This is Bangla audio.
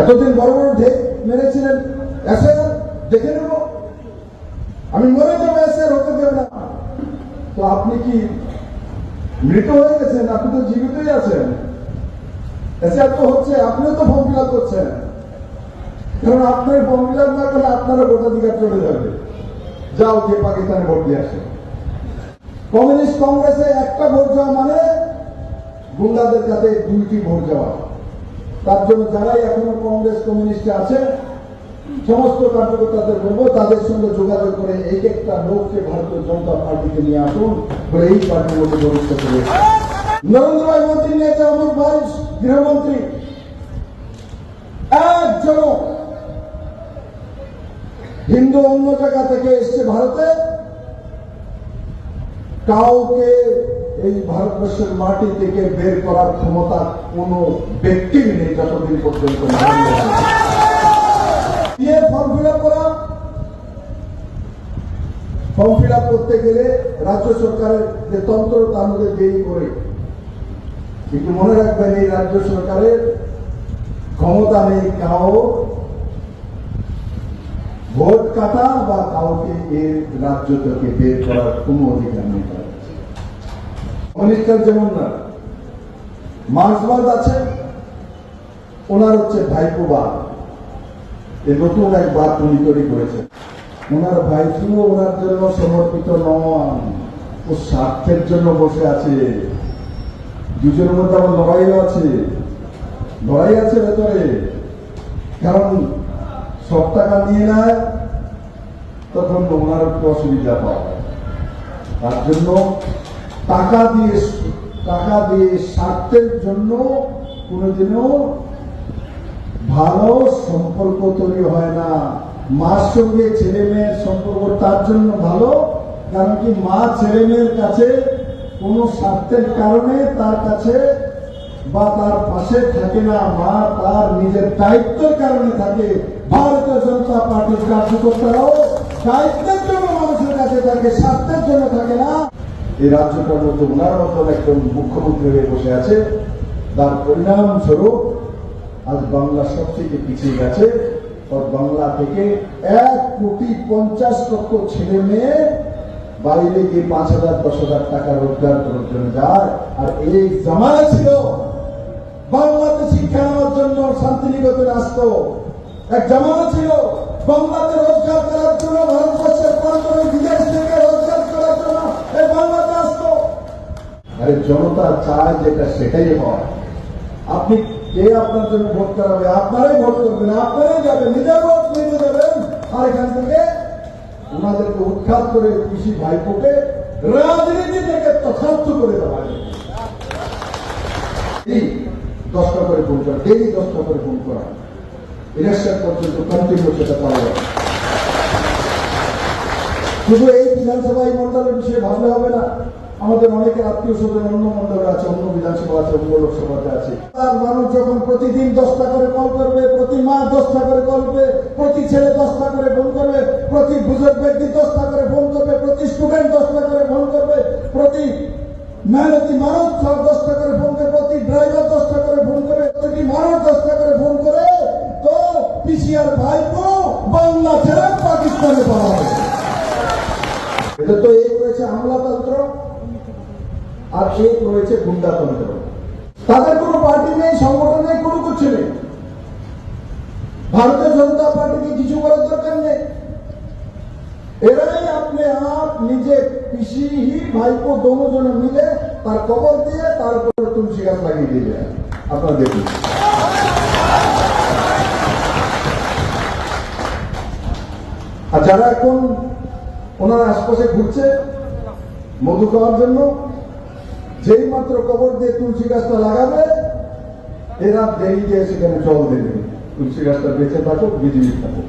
এতদিন বড় বড় ঢেক মেরেছিলেন দেখে নেব। আমি মরে যাব, এসে হতে দেবে না। তো আপনি কি মৃত হয়ে গেছেন? আপনি তো জীবিতই আছেন। এসে এত হচ্ছে, আপনিও তো ফর্ম ফিল করছেন। কারণ আপনার ফর্ম ফিল না করলে আপনারও ভোটাধিকার চলে যাবে। যাও যে পাকিস্তানে ভোট দিয়ে আসে। কমিউনিস্ট কংগ্রেসে একটা ভোট যাওয়া মানে গুন্ডাদের কাছে দুইটি ভোট যাওয়া তার জন্য যারাই এখনও কংগ্রেস, কমিউনিস্টে আছে, সমস্ত কার্যকর্তাদের বলব, তাদের সঙ্গে যোগাযোগ করে এক একটা লোককে ভারতীয় জনতা পার্টিতে নিয়ে আসুন বলে এই পার্টির মধ্যে প্রবেশ করে নরেন্দ্র ভাই মোদী নিয়েছে অমিত ভাই, গৃহমন্ত্রী একজন হিন্দু অন্য জায়গা থেকে এসছে ভারতে, কাউকে এই ভারতবর্ষের মাটি থেকে বের করার ক্ষমতা কোন ব্যক্তির নেই যতদিন পর্যন্ত। ফর্ম ফিল ফিল করতে গেলে রাজ্য সরকারের যে তন্ত্র তার মধ্যে দেরি করে। কিন্তু মনে রাখবেন, এই রাজ্য সরকারের ক্ষমতা নেই কাউ ভোট কাটা বা কাউকে এর রাজ্য থেকে বের করার কোনো অধিকার নেই কমিউনিস্টার যেমন না মার্ক্সবাদ আছে। ওনার হচ্ছে ভাইপোবাদ এ নতুন এক বাদ উনি তৈরি করেছেন। ওনার ভাইপো ওনার জন্য সমর্পিত নন। ও স্বার্থের জন্য বসে আছে। দুজনের মধ্যে আমার লড়াইও আছে। লড়াই আছে ভেতরে। কারণ সব টাকা নিয়ে নেয়, তখন ওনার একটু অসুবিধা পাওয়া তার জন্য টাকা দিয়ে টাকা দিয়ে স্বার্থের জন্য কোনোদিনও ভালো সম্পর্ক তৈরি হয় না। মার সঙ্গে ছেলে মেয়ের সম্পর্ক তার জন্য ভালো, কারণ কি মা ছেলে মেয়ের কাছে কোনো স্বার্থের কারণে তার কাছে বা তার পাশে থাকে না। মা তার নিজের দায়িত্বের কারণে থাকে। ভারতীয় জনতা পার্টির কার্যকর্তারাও দায়িত্বের জন্য মানুষের কাছে থাকে, স্বার্থের জন্য থাকে না। এই রাজ্যটার মধ্যে ওনার মতন একজন মুখ্যমন্ত্রী হয়ে বসে আছে। তার পরিণাম স্বরূপ আজ বাংলা সব থেকে পিছিয়ে গেছে। বাংলা থেকে এক কোটি পঞ্চাশ লক্ষ ছেলে মেয়ে বাইরে গিয়ে পাঁচ হাজার, দশ হাজার টাকা রোজগার করার জন্য যায়। আর এই জামানা ছিল বাংলাতে শিক্ষা নেওয়ার জন্য শান্তিনিকেতনে আসতো। এক জামানা ছিল বাংলাতে রোজগার করার জন্য আরে জনতা চায় যেটা সেটাই হয়। আপনি কে আপনার জন্য ভোট করাবে আপনারাই ভোট করবেন, আপনারাই যাবেন, নিজের ভোট নিজে দেবেন আর এখান থেকে ওনাদেরকে উৎখাত করে কৃষি ভাইপোকে রাজনীতি থেকে তথার্থ করে দেওয়া দশটা করে ফোন করা ডেলি দশটা করে ফোন করা ইলেকশন পর্যন্ত কন্টিনিউ সেটা করা যাবে শুধু এই বিধানসভা এই মন্ডলের বিষয়ে ভাবলে হবে না। আমাদের অনেকের আত্মীয় স্বজন অন্য মন্ডলে আছে, অন্য বিধানসভা আছে, অন্য লোকসভাতে আছে। আর মানুষ যখন প্রতিদিন দশটা করে কল করবে, প্রতি মা দশটা করে কল করবে, প্রতি ছেলে দশটা করে ফোন করবে, প্রতি বুজুর্গ ব্যক্তি দশটা করে ফোন করবে, প্রতি স্টুডেন্ট দশটা করে ফোন করবে, প্রতি মেহনতি মানুষ সব দশটা করে ফোন করে প্রতি ড্রাইভার দশটা করে ফোন করে প্রতি মানুষ দশটা করে ফোন করে, তো পিসিআর ভাইপো বাংলা ছেড়ে পাকিস্তানে পাওয়া এটা তো এক রয়েছে আমলাতন্ত্র আর রয়েছে গুন্ডাতন্ত্র তাদের কোনো পার্টি নেই, সংগঠন নেই, কোনো কিছু নেই। ভারতীয় জনতা পার্টিকে কিছু করার দরকার নেই। এরাই আপনি আপ নিজে পিসি ভাইপো দোনো মিলে তার কবর দিয়ে তার তুলসী গাছ লাগিয়ে দিলে আপনারা দেখুন। আর যারা এখন ওনার আশপাশে ঘুরছে, মধু খাওয়ার জন্য যেই মাত্র কবর দিয়ে তুলসী গাছটা লাগাবে, এরা দেরি দিয়ে সেখানে জল দেবে। তুলসী গাছটা বেঁচে থাকুক বিজেপি থাকুক।